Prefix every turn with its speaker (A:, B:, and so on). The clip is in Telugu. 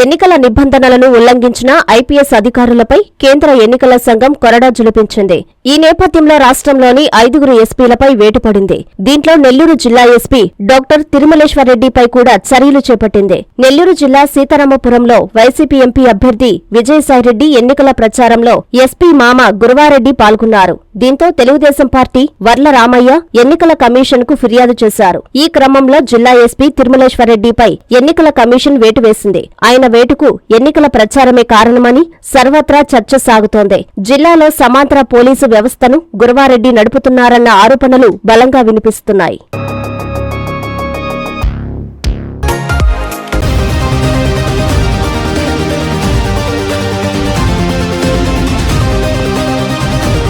A: ఎన్నికల నిబంధనలను ఉల్లంఘించిన ఐపీఎస్ అధికారులపై కేంద్ర ఎన్నికల సంఘం కొరడా జులిపించింది. ఈ నేపథ్యంలో రాష్ట్రంలోని ఐదుగురు ఎస్పీలపై వేటుపడింది. దీంట్లో నెల్లూరు జిల్లా ఎస్పీ డాక్టర్ తిరుమలేశ్వరరెడ్డిపై కూడా చర్యలు చేపట్టింది. నెల్లూరు జిల్లా సీతారామపురంలో వైసీపీ ఎంపీ అభ్యర్థి విజయసాయిరెడ్డి ఎన్నికల ప్రచారంలో ఎస్పీ మామ గురువారెడ్డి పాల్గొన్నారు. దీంతో తెలుగుదేశం పార్టీ వర్ల రామయ్య ఎన్నికల కమిషన్కు ఫిర్యాదు చేశారు. ఈ క్రమంలో జిల్లా ఎస్పీ తిరుమలేశ్వరరెడ్డిపై ఎన్నికల కమిషన్ వేటు వేసింది. ఆయన వేటుకు ఎన్నికల ప్రచారమే కారణమని సర్వత్రా చర్చ సాగుతోంది. జిల్లాలో సమాంతర పోలీసు వ్యవస్థను గురువారెడ్డి నడుపుతున్నారన్న ఆరోపణలు బలంగా వినిపిస్తున్నాయి.